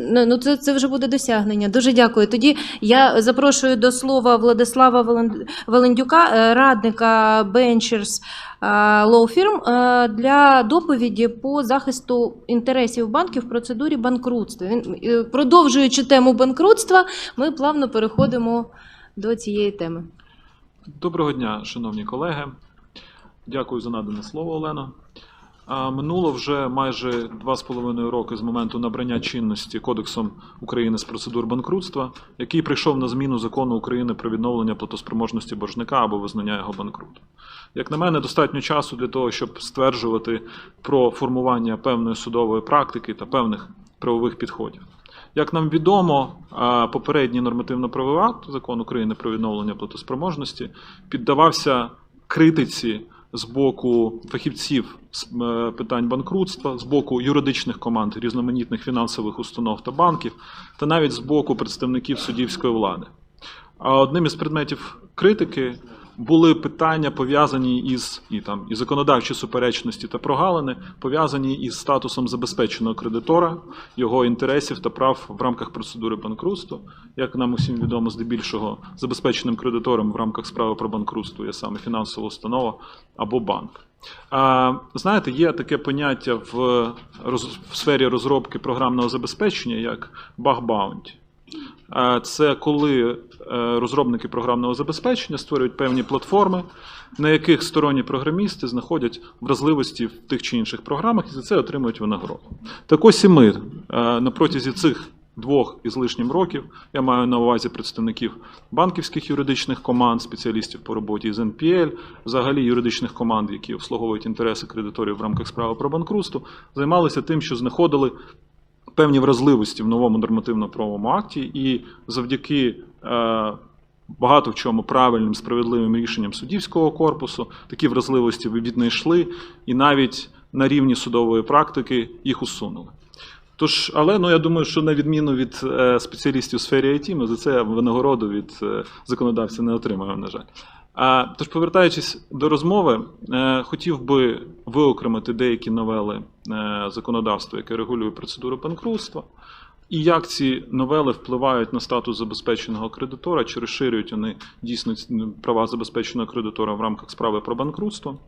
Ну, ну це, це вже буде досягнення. Дуже дякую. Тоді я запрошую до слова Владислава Волен- Волендюка, е, радника Ventures е, Law Firm, е, для доповіді по захисту інтересів банків в процедурі банкрутства. Продовжуючи тему банкрутства, ми плавно переходимо до цієї теми. Доброго дня, шановні колеги. Дякую за надане слово, Олено. Минуло вже майже два з половиною роки з моменту набрання чинності Кодексом України з процедур банкрутства, який прийшов на зміну закону України про відновлення платоспроможності боржника або визнання його банкрутом. Як на мене, достатньо часу для того, щоб стверджувати про формування певної судової практики та певних правових підходів. Як нам відомо, попередній нормативно-правовий акт закон України про відновлення платоспроможності піддавався критиці з боку фахівців з е, питань банкрутства, з боку юридичних команд різноманітних фінансових установ та банків, та навіть з боку представників суддівської влади. А одним із предметів критики були питання пов'язані із і там і законодавчі суперечності та прогалини, пов'язані із статусом забезпеченого кредитора, його інтересів та прав в рамках процедури банкрутства. Як нам усім відомо, здебільшого забезпеченим кредитором в рамках справи про банкрутство є саме фінансова установа або банк. А, знаєте, є таке поняття в, роз, в сфері розробки програмного забезпечення як. Е, Це коли е, розробники програмного забезпечення створюють певні платформи, на яких сторонні програмісти знаходять вразливості в тих чи інших програмах і за це отримують винагороду. Так ось і ми е, на протязі цих двох із лишнім років, я маю на увазі представників банківських юридичних команд, спеціалістів по роботі з NPL, взагалі юридичних команд, які обслуговують інтереси кредиторів в рамках справи про банкрутство, займалися тим, що знаходили певні вразливості в новому нормативно-правовому акті, і завдяки е, багато в чому правильним справедливим рішенням суддівського корпусу такі вразливості віднайшли, і навіть на рівні судової практики їх усунули. Тож, але ну я думаю, що на відміну від е, спеціалістів у сфері IT, ми за це винагороду від е, законодавця не отримаємо, на жаль. Тож, повертаючись до розмови, е, хотів би виокремити деякі новели е, законодавства, яке регулює процедуру банкрутства, і як ці новели впливають на статус забезпеченого кредитора, чи розширюють вони дійсно права забезпеченого кредитора в рамках справи про банкрутство.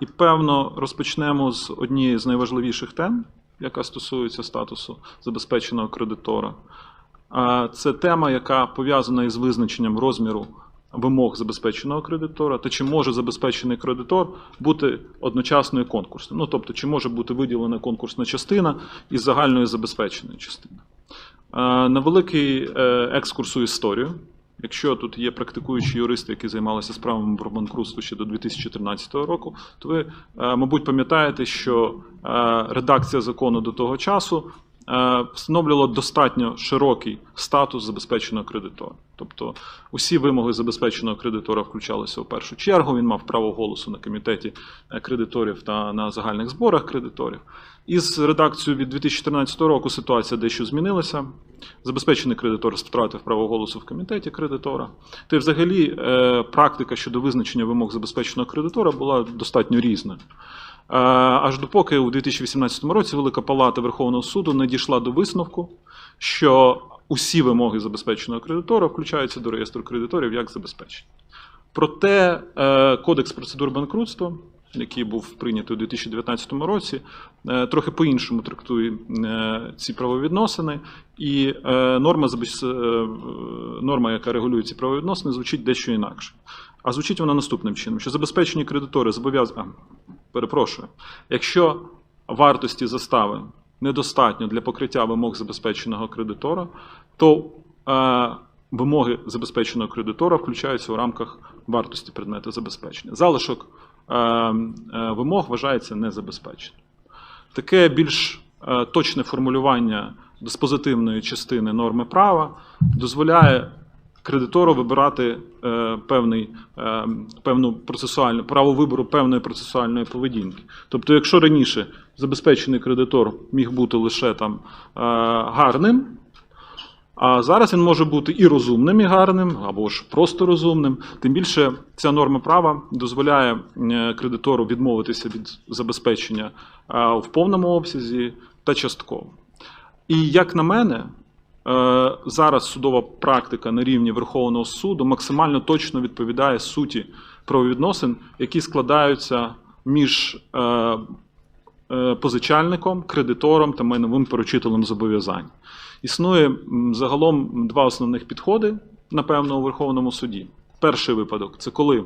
І певно розпочнемо з однієї з найважливіших тем, яка стосується статусу забезпеченого кредитора. Це тема, яка пов'язана із визначенням розміру вимог забезпеченого кредитора, та чи може забезпечений кредитор бути одночасно і конкурсним. Ну, тобто, чи може бути виділена конкурсна частина із загальної забезпеченої частини. На великий е, екскурс у історію. Якщо тут є практикуючі юристи, які займалися справами про банкрутство ще до 2013 року, то ви, е, мабуть, пам'ятаєте, що е, редакція закону до того часу е, встановлювала достатньо широкий статус забезпеченого кредитора. Тобто усі вимоги забезпеченого кредитора включалися у першу чергу. Він мав право голосу на комітеті е, кредиторів та на загальних зборах кредиторів. Із редакцією від 2014 року ситуація дещо змінилася. Забезпечений кредитор втратив право голосу в комітеті кредитора. Та й взагалі е, практика щодо визначення вимог забезпеченого кредитора була достатньо різна. Е, Аж допоки у 2018 році Велика Палата Верховного суду не дійшла до висновку, що усі вимоги забезпеченого кредитора включаються до реєстру кредиторів як забезпечені. Проте е, Кодекс процедур банкрутства, який був прийнятий у 2019 році, е, трохи по-іншому трактує ці правовідносини, і норма, норма, яка регулює ці правовідносини, звучить дещо інакше. А звучить вона наступним чином: що забезпечені кредитори зобов'язані. Перепрошую, якщо вартості застави недостатньо для покриття вимог забезпеченого кредитора, то е, вимоги забезпеченого кредитора включаються у рамках вартості предмету забезпечення. Залишок е, е, вимог вважається незабезпеченим. Таке більш е, точне формулювання диспозитивної частини норми права дозволяє кредитору вибирати е, певний, е, певну процесуальну право вибору певної процесуальної поведінки. Тобто, якщо раніше забезпечений кредитор міг бути лише там е, гарним, а зараз він може бути і розумним, і гарним, або ж просто розумним. Тим більше ця норма права дозволяє е, кредитору відмовитися від забезпечення е, в повному обсязі, та частково. І як на мене, зараз судова практика на рівні Верховного суду максимально точно відповідає суті правовідносин, які складаються між е, е, позичальником, кредитором та майновим поручителем зобов'язань. Існує загалом два основних підходи, напевно, у Верховному суді. Перший випадок це коли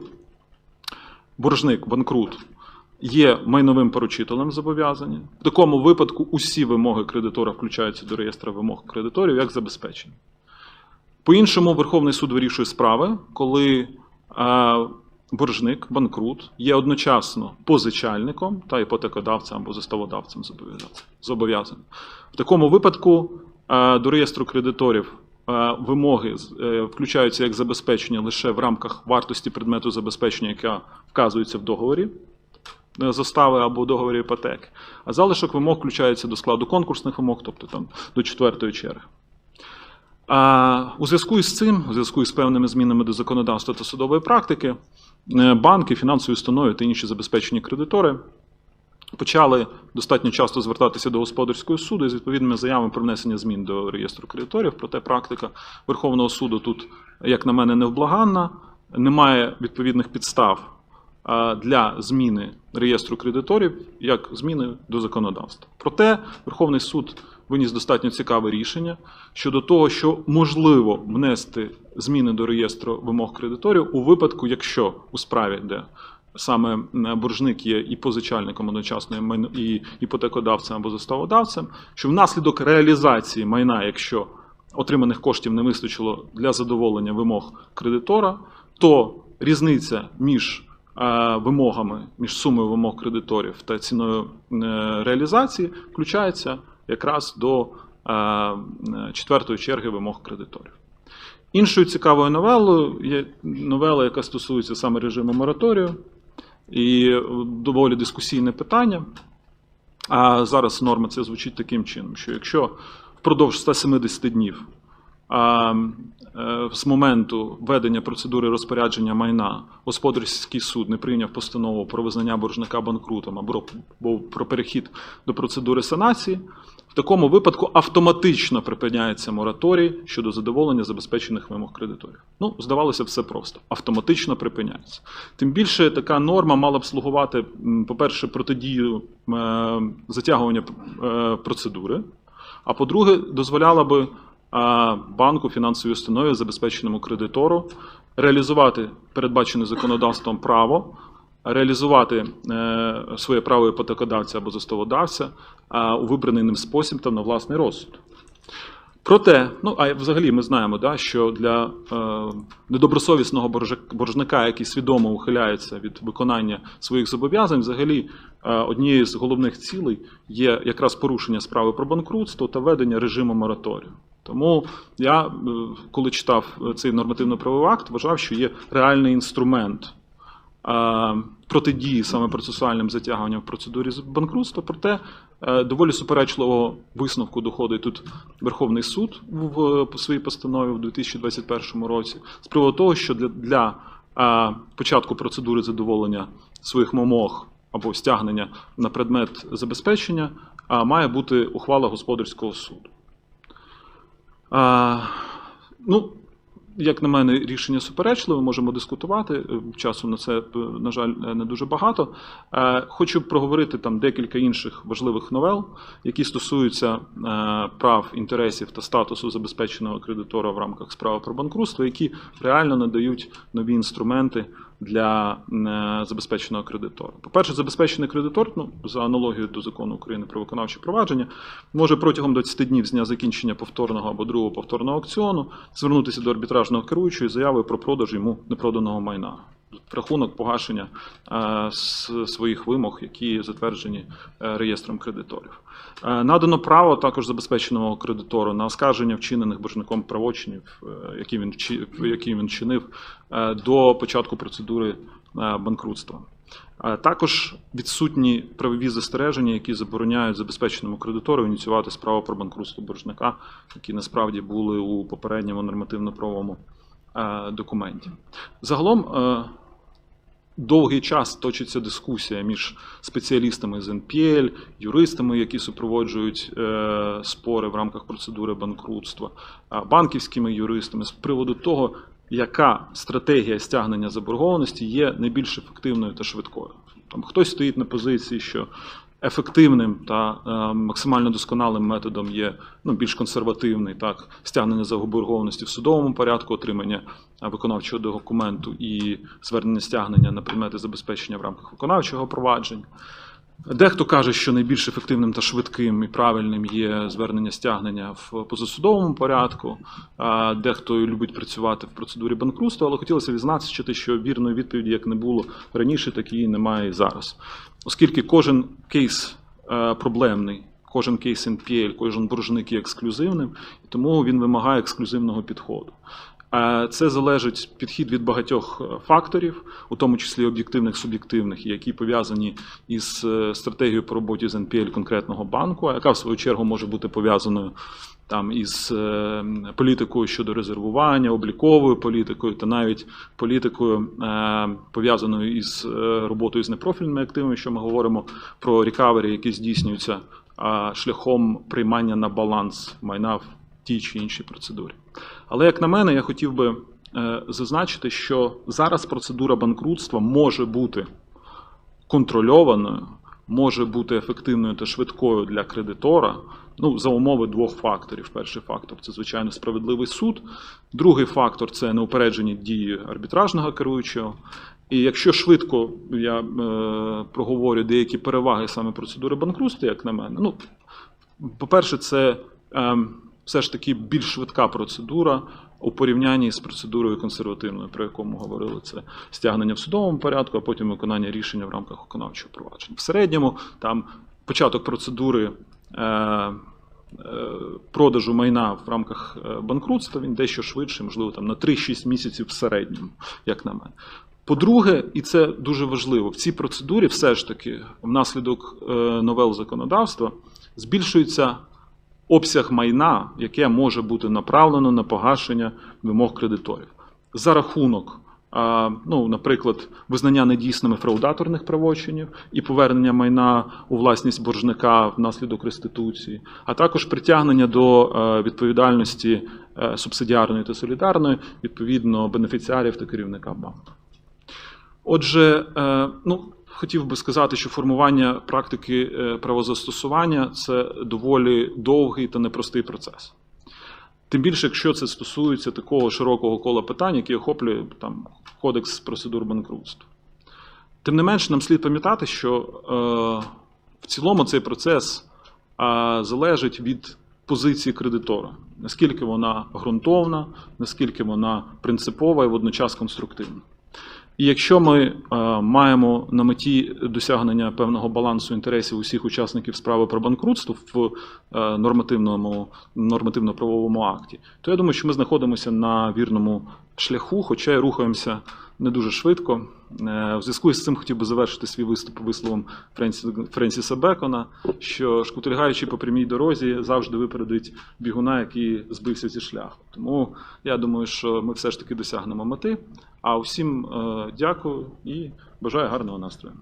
боржник, банкрут є майновим поручителем зобов'язання. В такому випадку усі вимоги кредитора включаються до реєстру вимог кредиторів як забезпечені. По-іншому, Верховний суд вирішує справи, коли е, боржник, банкрут є одночасно позичальником та іпотекодавцем або заставодавцем зобов'яза- зобов'язаним. В такому випадку е, до реєстру кредиторів е, вимоги включаються як забезпечення лише в рамках вартості предмету забезпечення, яка вказується в договорі застави або договорі іпотеки. А залишок вимог включається до складу конкурсних вимог, тобто там до четвертої черги. А у зв'язку із цим, у зв'язку із певними змінами до законодавства та судової практики, е, банки, фінансові установи та інші забезпечені кредитори почали достатньо часто звертатися до господарського суду із відповідними заявами про внесення змін до реєстру кредиторів. Проте практика Верховного суду тут, як на мене, невблаганна. Немає відповідних підстав для зміни реєстру кредиторів як зміни до законодавства. Проте Верховний суд виніс достатньо цікаве рішення щодо того, що можливо внести зміни до реєстру вимог кредиторів у випадку, якщо у справі, де саме боржник є і позичальником одночасно і іпотекодавцем або заставодавцем, що внаслідок реалізації майна, якщо отриманих коштів не вистачило для задоволення вимог кредитора, то різниця між вимогами, між сумою вимог кредиторів та ціною е, реалізації включається якраз до е, е, четвертої черги вимог кредиторів. Іншою цікавою новелою є новела, яка стосується саме режиму мораторію, і е, доволі дискусійне питання. А зараз норма це звучить таким чином, що якщо впродовж 170 днів е, з моменту ведення процедури розпорядження майна господарський суд не прийняв постанову про визнання боржника банкрутом або про перехід до процедури санації, в такому випадку автоматично припиняється мораторій щодо задоволення забезпечених вимог кредиторів. Ну, здавалося, все просто. Автоматично припиняється. Тим більше така норма мала б слугувати, по-перше, протидію е, затягування е, процедури, а по-друге, дозволяла би банку, фінансовій установі, забезпеченому кредитору, реалізувати передбачене законодавством право, реалізувати е, своє право іпотекодавця або заставодавця а, у вибраний ним спосіб та на власний розсуд. Проте, ну а взагалі ми знаємо, да, що для е, недобросовісного боржника, який свідомо ухиляється від виконання своїх зобов'язань, взагалі е, однією з головних цілей є якраз порушення справи про банкрутство та ведення режиму мораторію. Тому я, е, коли читав е, цей нормативно-правовий акт, вважав, що є реальний інструмент е, протидії саме процесуальним затягуванням в процедурі банкрутства. Проте доволі суперечливого висновку доходить тут Верховний суд в своїй постанові в 2021 році з приводу того, що для, для початку процедури задоволення своїх вимог або стягнення на предмет забезпечення має бути ухвала господарського суду. А, ну, як на мене, рішення суперечливе, можемо дискутувати. Е, Часу на це, е, на жаль, е, не дуже багато. Хочу проговорити там декілька інших важливих новел, які стосуються прав, інтересів та статусу забезпеченого кредитора в рамках справи про банкрутство, які реально надають нові інструменти для е, забезпеченого кредитора. По-перше, забезпечений кредитор, ну, за аналогією до закону України про виконавче провадження, може протягом 20 днів з дня закінчення повторного або другого повторного аукціону звернутися до арбітражного керуючого із заявою про продаж йому непроданого майна. Рахунок погашення е, своїх вимог, які затверджені е, реєстром кредиторів. Е, Надано право також забезпеченого кредитору на оскарження вчинених боржником правочинів, які він, які він чинив до початку процедури банкрутства. Також відсутні правові застереження, які забороняють забезпеченому кредитору ініціювати справу про банкрутство боржника, які насправді були у попередньому нормативно-правовому документі. Загалом, довгий час точиться дискусія між спеціалістами з НПЛ, юристами, які супроводжують е, спори в рамках процедури банкрутства, банківськими юристами з приводу того, яка стратегія стягнення заборгованості є найбільш ефективною та швидкою. Там хтось стоїть на позиції, що ефективним та е, максимально досконалим методом є ну, більш консервативний так, стягнення заборгованості в судовому порядку, отримання е, виконавчого документу і звернення стягнення на предмети забезпечення в рамках виконавчого провадження. Дехто каже, що найбільш ефективним та швидким і правильним є звернення стягнення в позасудовому порядку. Дехто любить працювати в процедурі банкрутства, але хотілося відзначити, що вірної відповіді як не було раніше, так і немає і зараз. Оскільки кожен кейс е, проблемний, кожен кейс NPL, кожен боржник є ексклюзивним, і тому він вимагає ексклюзивного підходу. Е, Це залежить підхід від багатьох е, факторів, у тому числі об'єктивних, суб'єктивних, які пов'язані із е, стратегією по роботі з NPL конкретного банку, яка в свою чергу може бути пов'язаною там із політикою щодо резервування, обліковою політикою та навіть політикою пов'язаною із роботою з непрофільними активами, що ми говоримо про рекавері, які здійснюються шляхом приймання на баланс майна в тій чи іншій процедурі. Але як на мене, я хотів би е, зазначити, що зараз процедура банкрутства може бути контрольованою, може бути ефективною та швидкою для кредитора. Ну, за умови двох факторів. Перший фактор це звичайно справедливий суд. Другий фактор це неупереджені дії арбітражного керуючого. І якщо швидко я е, проговорю деякі переваги саме процедури банкрутства, як на мене, ну по-перше, це е, все ж таки більш швидка процедура у порівнянні з процедурою консервативною, про яку ми говорили, це стягнення в судовому порядку, а потім виконання рішення в рамках виконавчого провадження. В середньому там початок процедури. Е, е, Продажу майна в рамках е, банкрутства він дещо швидший, можливо, там на 3-6 місяців в середньому, як на мене. По-друге, і це дуже важливо, в цій процедурі все ж таки внаслідок е, новел законодавства збільшується обсяг майна, яке може бути направлено на погашення вимог кредиторів. За рахунок, ну, наприклад, визнання недійсними фраудаторних правочинів і повернення майна у власність боржника внаслідок реституції, а також притягнення до е, відповідальності е, субсидіарної та солідарної відповідно бенефіціарів та керівника банку. Отже, е, ну, хотів би сказати, що формування практики е, правозастосування це доволі довгий та непростий процес. Тим більше, якщо це стосується такого широкого кола питань, які охоплює там, Кодекс процедур банкрутства. Тим не менш, нам слід пам'ятати, що е, в цілому цей процес е, залежить від позиції кредитора, наскільки вона ґрунтовна, наскільки вона принципова і водночас конструктивна. І якщо ми е, маємо на меті досягнення певного балансу інтересів усіх учасників справи про банкрутство в е, нормативному нормативно-правовому акті, то я думаю, що ми знаходимося на вірному шляху, хоча й рухаємося не дуже швидко. Е, В зв'язку з цим хотів би завершити свій виступ висловом Френсі, Френсіса Бекона, що шкутильгаючи по прямій дорозі завжди випередить бігуна, який збився зі шляху. Тому я думаю, що ми все ж таки досягнемо мети. А усім е, дякую і бажаю гарного настрою.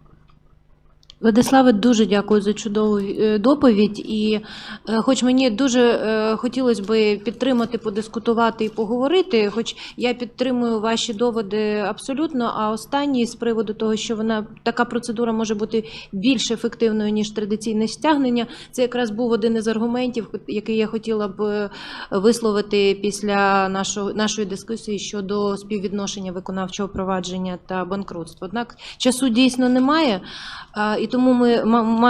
Владиславе, дуже дякую за чудову е, доповідь. І е, хоч мені дуже е, хотілося би підтримати, подискутувати і поговорити, хоч я підтримую ваші доводи абсолютно. А останній з приводу того, що вона така процедура може бути більш ефективною ніж традиційне стягнення, це якраз був один із аргументів, який я хотіла б висловити після нашого нашої дискусії щодо співвідношення виконавчого провадження та банкрутства. Однак часу дійсно немає. І тому ми маємо.